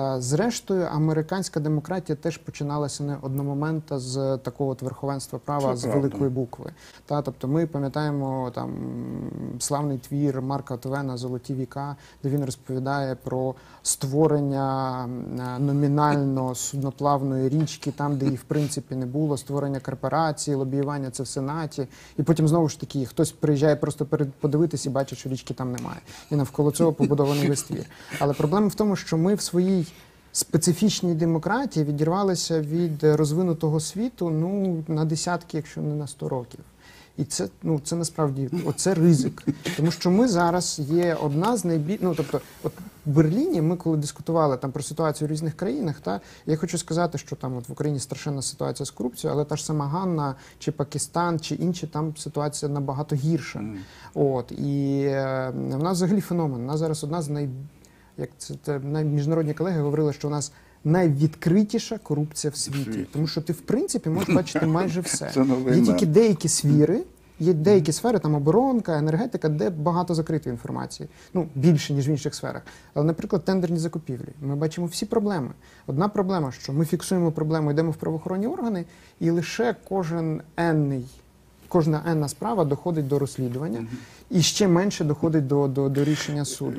Е, Зрештою, американська демократія теж починалася не одномомента з такого от верховенства права Це з правда. великої букви. Та тобто, ми пам'ятаємо там славний твір Марка Твена Золоті віка, де він розповідає про створення е, номінально судноплавної річки, там, де її в принципі не було, створення корпорації, лобіювання це в сенаті, і потім знову ж таки хтось приїжджає просто перед подивитись і бачить, що річки там немає. І навколо цього побудований весь твір. Але проблема в тому, що ми в своїй специфічній демократії відірвалися від розвинутого світу ну на десятки, якщо не на сто років. І це ну це насправді оце ризик, тому що ми зараз є одна з найбільш... ну, тобто, от в Берліні ми коли дискутували там про ситуацію в різних країнах, та я хочу сказати, що там от в Україні страшенна ситуація з корупцією, але та ж сама Ганна, чи Пакистан, чи інші там ситуація набагато гірша. От і е, в нас взагалі феномен. У нас зараз одна з най як це, це міжнародні колеги говорили, що у нас найвідкритіша корупція в світі, тому що ти в принципі можеш бачити майже все. Є тільки деякі сфери. Є деякі сфери, там оборонка, енергетика, де багато закритої інформації. Ну більше ніж в інших сферах. Але, наприклад, тендерні закупівлі. Ми бачимо всі проблеми. Одна проблема, що ми фіксуємо проблему, йдемо в правоохоронні органи, і лише кожен енний, кожна енна справа доходить до розслідування, і ще менше доходить до, до, до рішення суду.